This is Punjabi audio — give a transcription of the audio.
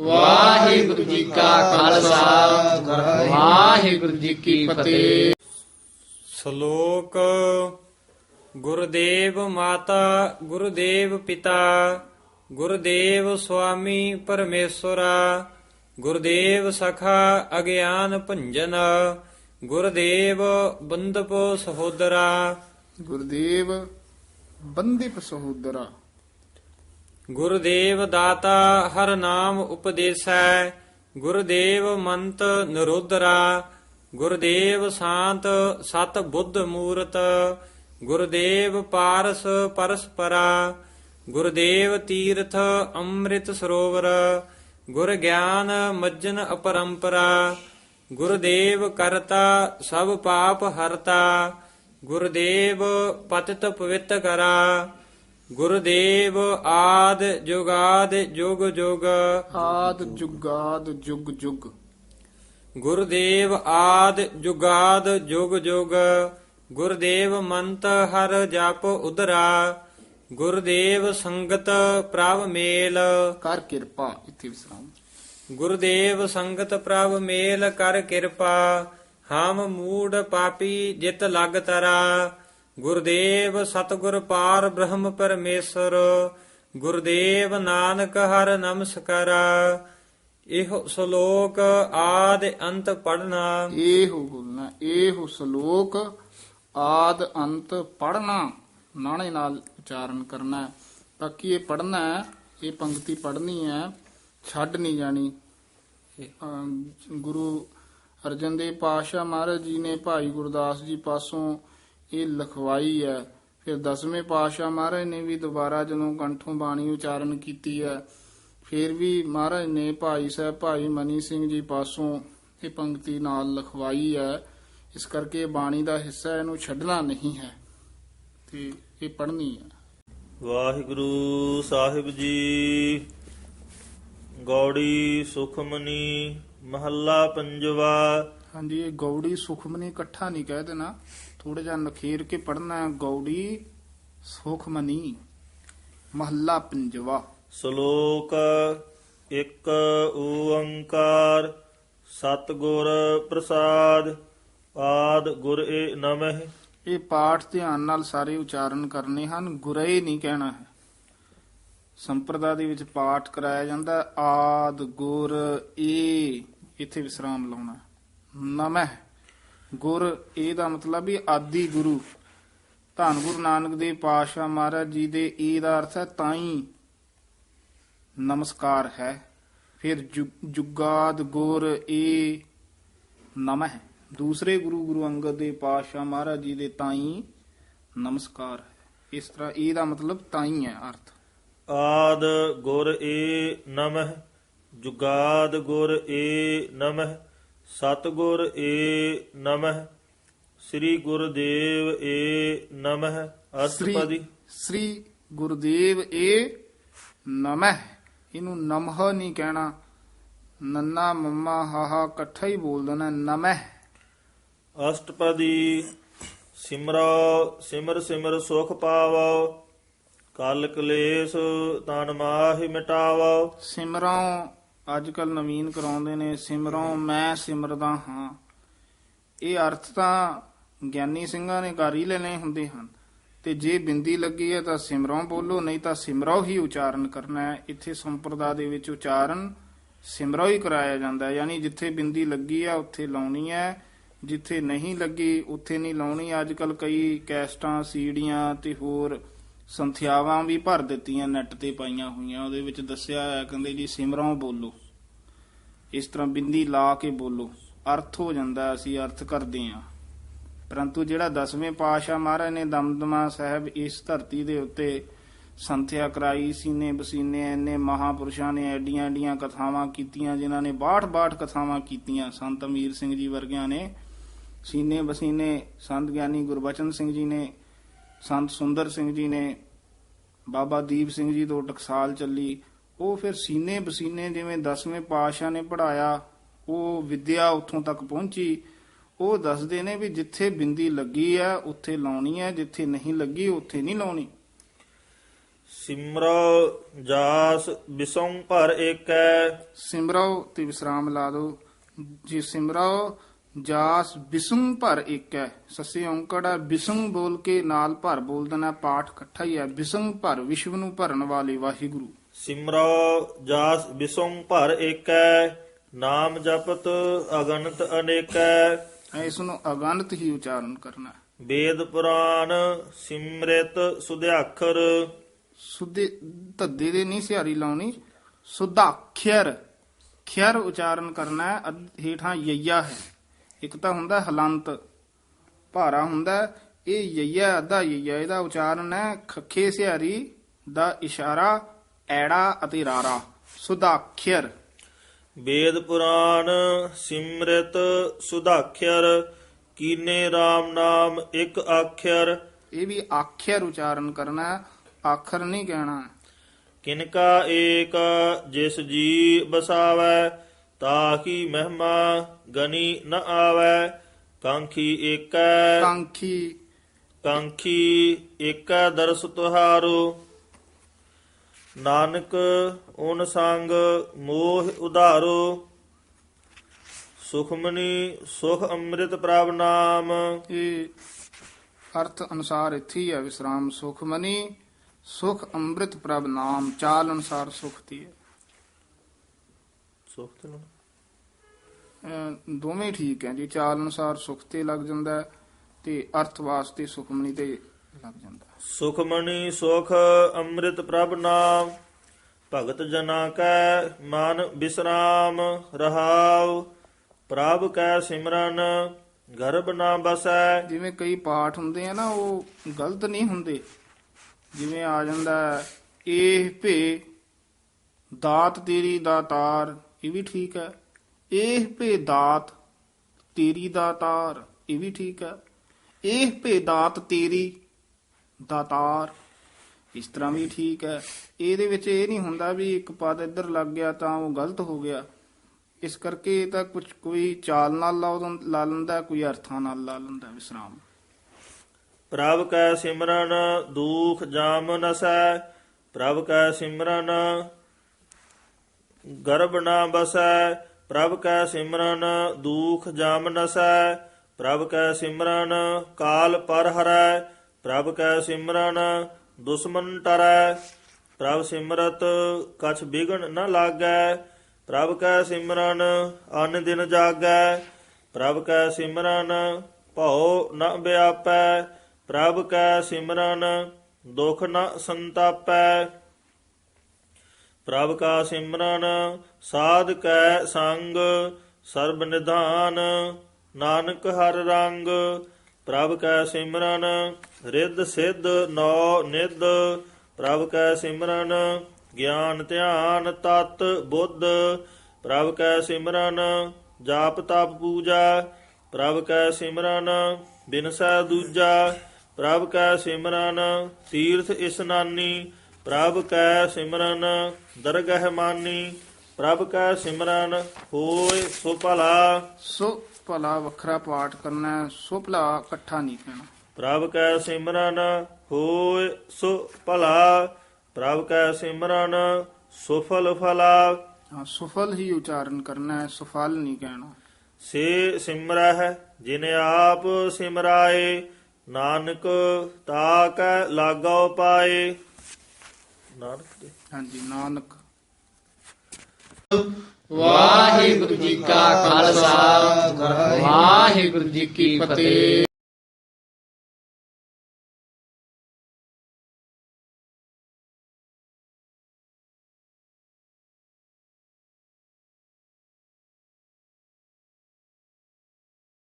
ਵਾਹਿਗੁਰੂ ਜੀ ਕਾ ਖਾਲਸਾ। ਵਾਹਿਗੁਰੂ ਜੀ ਕੀ ਫਤਿਹ। ਸ਼ਲੋਕ ਗੁਰਦੇਵ ਮਾਤਾ ਗੁਰਦੇਵ ਪਿਤਾ ਗੁਰਦੇਵ ਸੁਆਮੀ ਪਰਮੇਸ਼ਵਰਾ ਗੁਰਦੇਵ ਸਖਾ ਅਗਿਆਨ ਭੰਜਨ ਗੁਰਦੇਵ ਬੰਦਪ ਸਹੋਦਰਾ। ਗੁਰਦੇਵ ਬੰਦਿਪ ਸਹੋਦਰਾ। ਗੁਰਦੇਵ ਦਾਤਾ ਹਰ ਨਾਮ ਉਪਦੇਸੈ, ਗੁਰਦੇਵ ਮੰਤ ਨਰੋਦਰਾ ਗੁਰਦੇਵ ਸ਼ਾਂਤ ਸਤ ਬੁੱਧ ਮੂਰਤ, ਗੁਰਦੇਵ ਪਾਰਸ ਪਰਸਪਰਾ, ਗੁਰਦੇਵ ਤੀਰਥ ਅੰਮ੍ਰਿਤ ਸਰੋਵਰ, ਗੁਰ ਗਿਆਨ ਮੱਜਨ ਅਪਰੰਪਰਾ, ਗੁਰਦੇਵ ਕਰਤਾ ਸਭ ਪਾਪ ਹਰਤਾ, ਗੁਰਦੇਵ ਪਤਿਤ ਪਵਿੱਤ ਕਰਾ ਗੁਰਦੇਵ ਆਦ ਜੁਗਾਦ ਜੁਗ ਜੁਗ। ਆਦ ਜੁਗਾਦ ਜੁਗ ਜੁਗ। ਗੁਰਦੇਵ ਆਦ ਜੁਗਾਦ ਜੁਗ ਜੁਗ। ਗੁਰਦੇਵ ਮੰਤ ਹਰ ਜਪ ਉਦਰਾ ਗੁਰਦੇਵ ਸੰਗਤ ਪ੍ਰਭ ਮੇਲ। ਕਰ ਕਿਰਪਾ ਇੱਥੇ ਵਿਸਰਾਮ। ਗੁਰਦੇਵ ਸੰਗਤ ਪ੍ਰਭ ਮੇਲ ਕਰ ਕਿਰਪਾ। ਹਮ ਮੂੜ ਪਾਪੀ ਜਿਤ ਲਗ ਤਰਾ। ਗੁਰਦੇਵ ਸਤਗੁਰ ਪਾਰ ਬ੍ਰਹਮ ਪਰਮੇਸ਼ਰ ਗੁਰਦੇਵ ਨਾਨਕ ਹਰ ਨਮਸਕਾਰਾ। ਇਹੋ ਸ਼ਲੋਕ ਆਦ ਅੰਤ ਪੜਨਾ ਇਹੋ ਬੋਲਣਾ ਇਹੋ ਸ਼ਲੋਕ ਆਦ ਅੰਤ ਪੜਨਾ ਨਾਣੇ ਨਾਲ ਉਚਾਰਨ ਕਰਨਾ ਬਾਕੀ ਇਹ ਪੜਨਾ ਹੈ, ਇਹ ਪੰਕਤੀ ਪੜਨੀ ਹੈ ਛੱਡ ਨਹੀਂ ਜਾਣੀ। ਗੁਰੂ ਅਰਜਨ ਦੇਵ ਪਾਤਸ਼ਾਹ ਮਹਾਰਾਜ ਜੀ ਨੇ ਭਾਈ ਗੁਰਦਾਸ ਜੀ ਪਾਸੋਂ ਇਹ ਲਿਖਵਾਈ ਹੈ। ਫਿਰ ਦਸਵੇਂ ਪਾਤਸ਼ਾਹ ਮਹਾਰਾਜ ਨੇ ਵੀ ਦੁਬਾਰਾ ਜਦੋਂ ਕੰਠੋਂ ਬਾਣੀ ਉਚਾਰਨ ਕੀਤੀ ਹੈ, ਫਿਰ ਵੀ ਮਹਾਰਾਜ ਨੇ ਭਾਈ ਸਾਹਿਬ, ਭਾਈ ਮਨੀ ਸਿੰਘ ਜੀ ਪਾਸੋਂ ਇਹ ਪੰਕਤੀ ਨਾਲ ਲਿਖਵਾਈ ਹੈ। ਇਸ ਕਰਕੇ ਬਾਣੀ ਦਾ ਹਿੱਸਾ ਇਹਨੂੰ ਛੱਡਣਾ ਨਹੀਂ ਹੈ ਤੇ ਇਹ ਪੜ੍ਹਨੀ ਹੈ। ਵਾਹਿਗੁਰੂ ਸਾਹਿਬ ਜੀ, ਗੌੜੀ ਸੁਖਮਨੀ ਮਹੱਲਾ ਪੰਜਵਾ ਹਾਂਜੀ ਇਹ ਗੌੜੀ ਸੁਖਮਨੀ ਇਕੱਠਾ ਨਹੀਂ ਕਹਿ ਦੇਣਾ। ਥੋੜਾ ਜਿਹਾ ਨਖੇਰ ਕੇ ਪੜ੍ਹਨਾ ਹੈ ਗੌੜੀ ਸੁਖਮਨੀ। ਮਹੱਲਾ ਪੰਜਵਾ। ਸ਼ਲੋਕ ਇੱਕ ਓੰਕਾਰ। ਸਤਿਗੁਰ ਪ੍ਰਸਾਦ। ਆਦ ਗੁਰ ਏ ਨਮਹਿ। ਇਹ ਪਾਠ ਧਿਆਨ ਨਾਲ ਸਾਰੇ ਉਚਾਰਨ ਕਰਨੇ ਹਨ। ਗੁਰੇ ਨਹੀਂ ਕਹਿਣਾ ਹੈ। ਸੰਪਰਦਾ ਦੇ ਵਿੱਚ ਪਾਠ ਕਰਾਇਆ ਜਾਂਦਾ ਆਦ ਗੁਰ ਏ। ਇੱਥੇ ਵਿਸਰਾਮ ਲਾਉਣਾ ਨਮਹਿ। ਗੁਰ ਇਹ ਦਾ ਮਤਲਬ ਵੀ ਆਦੀ ਗੁਰੂ। ਧੰਨ ਗੁਰੂ ਨਾਨਕ ਦੇਵ ਪਾਤਸ਼ਾਹ ਮਹਾਰਾਜ ਜੀ ਦੇ ਇਹ ਦਾ ਅਰਥ ਹੈ ਤਾਈ ਨਮਸਕਾਰ ਹੈ। ਫਿਰ ਜੁ- ਜੁਗਾਦ ਗੁਰ, ਏ ਨਮਹਿ। ਦੂਸਰੇ ਗੁਰੂ ਗੁਰੂ ਅੰਗਦ ਦੇਵ ਪਾਤਸ਼ਾਹ ਮਹਾਰਾਜ ਜੀ ਦੇ ਤਾਈ ਨਮਸਕਾਰ ਹੈ। ਇਸ ਤਰ੍ਹਾਂ ਇਹ ਦਾ ਮਤਲਬ ਤਾਈ ਹੈ ਅਰਥ। ਆਦ ਗੁਰ, ਏ ਨਮਹਿ। ਜੁਗਾਦ ਗੁਰ, ਏ ਨਮਹਿ। ਸਤਿਗੁਰ ਏ ਨਮਹਿ ਸ੍ਰੀ ਗੁਰਦੇਵ ਏ ਨਮਹਿ ਅਸ਼ਟਪਦੀ। ਸ੍ਰੀ ਗੁਰਦੇਵ ਏ ਨਮਹਿ। ਇਹਨੂੰ ਨਮਹ ਨਹੀਂ ਕਹਿਣਾ। ਨੰਨਾ ਮੰਮਾ ਹਾਹਾ ਇਕੱਠਾ ਹੀ ਬੋਲ ਦੇਣਾ ਨਮਹਿ। ਅਸ਼ਟਪਦੀ ਸਿਮਰੋ ਸਿਮਰ ਸਿਮਰ ਸੁਖ ਪਾਵੋ। ਕਲ ਕਲੇਸ਼ ਤਨ ਮਾਹਿ ਮਿਟਾਵੋ। ਸਿਮਰੋਂ ਅੱਜ ਕੱਲ ਨਵੀਨ ਕਰਾਉਂਦੇ ਨੇ, ਸਿਮਰੋਂ ਮੈਂ ਸਿਮਰਦਾ ਹਾਂ। ਇਹ ਅਰਥ ਤਾਂ ਗਿਆਨੀ ਸਿੰਘਾਂ ਨੇ ਕਰ ਹੀ ਲੈਣੇ ਹੁੰਦੇ ਹਨ। ਤੇ ਜੇ ਬਿੰਦੀ ਲੱਗੀ ਹੈ ਤਾਂ ਸਿਮਰੋਂ ਬੋਲੋ, ਨਹੀਂ ਤਾਂ ਸਿਮਰੋ ਹੀ ਉਚਾਰਨ ਕਰਨਾ ਹੈ। ਇੱਥੇ ਸੰਪਰਦਾ ਦੇ ਵਿੱਚ ਉਚਾਰਨ ਸਿਮਰੋ ਹੀ ਕਰਾਇਆ ਜਾਂਦਾ ਹੈ। ਯਾਨੀ ਜਿੱਥੇ ਬਿੰਦੀ ਲੱਗੀ ਹੈ ਉੱਥੇ ਲਾਉਣੀ ਹੈ। ਜਿੱਥੇ ਨਹੀਂ ਲੱਗੀ, ਉੱਥੇ ਨਹੀਂ ਲਾਉਣੀ। ਅੱਜ ਕੱਲ ਕਈ ਕੈਸਟਾਂ, ਸੀੜੀਆਂ ਤੇ ਹੋਰ ਸੰਥਿਆਵਾਂ ਵੀ ਭਰ ਦਿੱਤੀਆਂ ਨੈਟ ਤੇ ਪਾਈਆਂ ਹੋਈਆਂ, ਉਹਦੇ ਵਿੱਚ ਦੱਸਿਆ ਹੋਇਆ, ਕਹਿੰਦੇ ਜੀ, ਸਿਮਰੋਂ ਬੋਲੋ। ਇਸ ਤਰ੍ਹਾਂ ਬਿੰਦੀ ਲਾ ਕੇ ਬੋਲੋ। ਅਰਥ ਹੋ ਜਾਂਦਾ, ਅਸੀਂ ਅਰਥ ਕਰਦੇ ਹਾਂ। ਪਰੰਤੂ ਜਿਹੜਾ ਦਸਵੇਂ ਪਾਤਸ਼ਾਹ ਮਹਾਰਾਜ ਨੇ ਦਮਦਮਾ ਸਾਹਿਬ ਇਸ ਧਰਤੀ ਦੇ ਉੱਤੇ ਸੰਥਿਆ ਕਰਾਈ, ਸੀਨੇ ਬਸੀਨੇ, ਇੰਨੇ ਮਹਾਪੁਰਸ਼ਾਂ ਨੇ ਐਡੀਆਂ ਐਡੀਆਂ ਕਥਾਵਾਂ ਕੀਤੀਆਂ, ਜਿਨ੍ਹਾਂ ਨੇ 62 ਕਥਾਵਾਂ ਕੀਤੀਆਂ। ਸੰਤ ਅਮੀਰ ਸਿੰਘ ਜੀ ਵਰਗਿਆਂ ਨੇ, ਸੀਨੇ ਬਸੀਨੇ, ਸੰਤ ਗਿਆਨੀ ਗੁਰਬਚਨ ਸਿੰਘ ਜੀ ਨੇ, ਸੰਤ ਸੁੰਦਰ ਸਿੰਘ ਜੀ ਨੇ ਬਾਬਾ ਦੀਪ ਸਿੰਘ ਜੀ ਤੋਂ ਟਕਸਾਲ ਚੱਲੀ। ਉਹ ਫਿਰ ਸੀਨੇ ਬਸੀਨੇ ਜਿਵੇਂ 10ਵੇਂ ਪਾਤਸ਼ਾਹ ਨੇ ਪੜਾਇਆ ਉਹ ਵਿਦਿਆ ਉੱਥੋਂ ਤੱਕ ਪਹੁੰਚੀ। ਉਹ ਦੱਸਦੇ ਨੇ ਵੀ ਜਿੱਥੇ ਬਿੰਦੀ ਲੱਗੀ ਆ ਉੱਥੇ ਲਾਉਣੀ ਹੈ ਜਿੱਥੇ ਨਹੀਂ ਲੱਗੀ ਉੱਥੇ ਨਹੀਂ ਲਾਉਣੀ। ਸਿਮਰੋ ਜਾਸ ਬਿਸੋਂ ਭਰ ਏਕੈ। ਸਿਮਰੋ ਤੇ ਵਿਸਰਾਮ ਲਾ ਦੋ ਜੀ ਸਿਮਰੋ ਜਾਸ ਬਿਸੁੰ ਭਰ ਇੱਕ ਹੈ ਸੱਸੇ ਔਂਕੜ ਹੈ ਬਿਸੁੰ ਬੋਲ ਕੇ ਨਾਲ ਭਰ ਬੋਲ ਦੇਣਾ ਪਾਠ ਇਕੱਠਾ ਹੀ ਹੈ ਬਿਸੁੰ ਭਰ ਵਿਸ਼ਵ ਨੂੰ ਭਰਨ ਵਾਲੇ ਵਾਹਿਗੁਰੂ। ਸਿਮਰੋ ਜਾਸ ਬਿਸੋਂ ਭਰ ਏਕੈ ਨਾਮ ਜਪਤ ਅਗਨਤ ਅਨੇਕੈ। ਇਸ ਨੂੰ ਅਗੰਤ ਹੀ ਉਚਾਰਨ ਕਰਨਾ। ਵੇਦ ਪੁਰਾਨ ਸਿਮਰਿਤ ਸੁਧਿਆਖਰ। ਸੁਧੇ ਧੱਦੇ ਦੇ ਨਹੀਂ ਸਿਹਾਰੀ ਲਾਉਣੀ ਸੁਧਾਖਿਰ ਖਿਰ ਉਚਾਰਨ ਕਰਨਾ ਹੈ ਹੇਠਾਂ ਯਈਆ ਹੈ। ਇੱਕ ਤਾਂ ਹੁੰਦਾ ਹਲੰਤ ਭਾਰਾ ਹੁੰਦਾ ਇਹ ਯਈਆ ਅੱਧਾ ਯਈਆ ਇਹਦਾ ਉਚਾਰਨ ਹੈ ਖੱਖੇ ਸਿਹਾਰੀ ਦਾ ਇਸ਼ਾਰਾ ਐੜਾ ਅਤੇ ਰਾਰਾ। ਸੁਧਾਖਿਰ ਵੇਦ ਪੁਰਾਨ ਸਿਮਰਿਤ ਸੁਧਾਖਰ ਕੀਨੇ RAM ਨਾਮ ਇੱਕ ਆਖਰ ਇਹ ਵੀ ਆਖਿਰ ਉਚਾਰਨ ਕਰਨਾ ਆਖਰ ਨਹੀਂ ਕਹਿਣਾ। ਕਿਨਕਾ ਏਕ ਜਿਸ ਜੀ ਬਸਾਵੈ ਤਾਕੀ ਮਹਿਮਾ ਗਨੀ ਨ ਆਵੈ ਕਾਂਖੀ ਏਕੈ। ਕਾਂਖੀ। ਕਾਂਖੀ ਏਕੈ ਦਰਸ ਤੁਹਾਰੋ। ਨਾਨਕ ਓਨ ਸੰਗ ਮੋਹ ਉਧਾਰੋ। ਸੁਖਮਨੀ ਸੁਖ ਅੰਮ੍ਰਿਤ ਪ੍ਰਭ ਨਾਮ। ਇਹ ਅਰਥ ਅਨੁਸਾਰ ਇੱਥੇ ਹੀ ਵਿਸਰਾਮ। ਸੁਖ ਮਨੀ ਸੁਖ ਅੰਮ੍ਰਿਤ ਪ੍ਰਭ ਨਾਮ। ਚਾਲ ਅਨੁਸਾਰ ਸੁਖ ਦੀ ਹੈ। ਸੁਖ ਤੇ। ਅਹ ਦੋਵੇਂ ਠੀਕ ਹੈ ਜੀ ਚਾਲ ਅਨੁਸਾਰ ਸੁਖ ਤੇ ਲੱਗ ਜਾਂਦਾ ਹੈ ਤੇ ਅਰਥ ਵਾਸਤੇ ਸੁਖਮਨੀ ਤੇ ਲੱਗ ਜਾਂਦਾ ਹੈ। ਸੁਖਮਨੀ ਸੁਖ ਅੰਮ੍ਰਿਤ ਪ੍ਰਭ ਨਾਮ ਭਗਤ ਜਨਾ ਕੈ ਮਨ ਬਿਸਰਾਮ ਰਹਾਉ ਪ੍ਰਭ ਕੈ ਸਿਮਰਨ ਗਰਭ ਨਾ ਬਸੈ ਜਿਵੇਂ ਕਈ ਪਾਠ ਹੁੰਦੇ ਆ ਨਾ ਉਹ ਗਲਤ ਨਹੀਂ ਹੁੰਦੇ ਜਿਵੇਂ ਆ ਜਾਂਦਾ ਹੈ, ਇਹ ਭੇ ਦਾਤ ਤੇਰੀ ਦਾਤਾਰ ਇਹ ਵੀ ਠੀਕ ਹੈ। ਇਹ ਭੇ ਤੇਰੀ ਦਾਤਾਰ ਇਹ ਵੀ ਠੀਕ ਹੈ। ਇਹ ਭੇ ਤੇਰੀ ਦਾਤਾਰ ਇਸ ਤਰ੍ਹਾਂ ਵੀ ਠੀਕ ਹੈ। ਇਹਦੇ ਵਿੱਚ ਇਹ ਨਹੀਂ ਹੁੰਦਾ ਵੀ ਇੱਕ ਪਦ ਇੱਧਰ ਲੱਗ ਗਿਆ ਤਾਂ ਉਹ ਗਲਤ ਹੋ ਗਿਆ। ਇਸ ਕਰਕੇ ਇਹ ਤਾਂ ਕੁਝ ਕੋਈ ਚਾਲ ਨਾਲ ਲਾ ਲਾ ਲੈਂਦਾ, ਕੋਈ ਅਰਥਾਂ ਨਾਲ ਲਾ ਲੈਂਦਾ, ਵਿਸਰਾਮ। ਪ੍ਰਭ ਕੈ ਸਿਮਰਨ ਦੁਖ ਜਾਮ ਨਸੈ, ਪ੍ਰਭ ਕੈ ਸਿਮਰਨ ਗਰਭ ਨਾ ਬਸੈ, ਪ੍ਰਭ ਕੈ ਸਿਮਰਨ, ਦੂਖ ਜਾਮ ਨਸੈ। ਪ੍ਰਭ ਕੈ ਸਿਮਰਨ, ਕਾਲ ਪਰ ਹਰੈ। ਪ੍ਰਭ ਕੈ ਸਿਮਰਨ, ਦੁਸ਼ਮਨ ਟਰੈ। ਪ੍ਰਭ ਸਿਮਰਤ, ਕਛ ਬਿਗਨ ਨ ਲਾਗੈ। ਪ੍ਰਭ ਕੈ ਸਿਮਰਨ, ਅਨ ਦਿਨ ਜਾਗੈ। ਪ੍ਰਭ ਕੈ ਸਿਮਰਨ, ਭਉ ਨ ਵਿਆਪੈ। ਪ੍ਰਭ ਕੈ ਸਿਮਰਨ, ਦੁਖ ਨ ਸੰਤਾਪੈ। ਪ੍ਰਭ ਕਾ ਸਿਮਰਨ, ਸਾਧ ਕੈ ਸੰਗ, ਸਰਬ ਨਿਧਾਨ, ਨਾਨਕ ਹਰ ਰੰਗ। ਪ੍ਰਭ ਕੈ ਸਿਮਰਨ, ਰਿੱਧ ਸਿੱਧ ਨੌ ਨਿਧ। ਪ੍ਰਭ ਕੈ ਸਿਮਰਨ, ਗਿਆਨ ਧਿਆਨ ਤਤ ਬੁੱਧ। ਪ੍ਰਭ ਕੈ ਸਿਮਰਨ, ਜਾਪ ਤਪ ਪੂਜਾ। ਪ੍ਰਭ ਕੈ ਸਿਮਰਨ, ਬਿਨਸੈ ਦੂਜਾ। ਪ੍ਰਭ ਕੈ ਸਿਮਰਨ, ਤੀਰਥ ਇਸਨਾਨੀ ਪ੍ਰਭ ਕੈ ਸਿਮਰਨ ਦਰਗਹਿ ਮਾਨੀ ਪ੍ਰਭ ਕੈ ਸਿਮਰਨ ਹੋਏ ਸੋ ਭਲਾ। ਸੋ ਭਲਾ ਵੱਖਰਾ ਪਾਠ ਕਰਨਾ ਹੈ, ਸੋ ਭਲਾ ਇਕੱਠਾ ਨਹੀਂ ਕਹਿਣਾ। ਪ੍ਰਭ ਕੈ ਸਿਮਰਨ ਹੋਏ ਸੋ ਭਲਾ। ਪ੍ਰਭ ਕੈ ਸਿਮਰਨ ਸੁਫਲ ਫਲਾ। ਹਾਂ ਸੁਫਲ ਹੀ ਉਚਾਰਨ ਕਰਨਾ ਹੈ ਸੁਫਲ ਨਹੀਂ ਕਹਿਣਾ। ਸੇ ਸਿਮਰਹਿ ਜਿਨ ਆਪ ਸਿਮਰਾਏ ਨਾਨਕ ਤਾਕੈ ਲਾਗੋ ਪਾਏ। ਨਾਨਕ ਦੇ। ਹਾਂਜੀ ਨਾਨਕ। ਵਾਹਿਗੁਰੂ ਜੀ ਕਾ ਖਾਲਸਾ ਵਾਹਿਗੁਰੂ ਜੀ ਕੀ ਫਤਿਹ।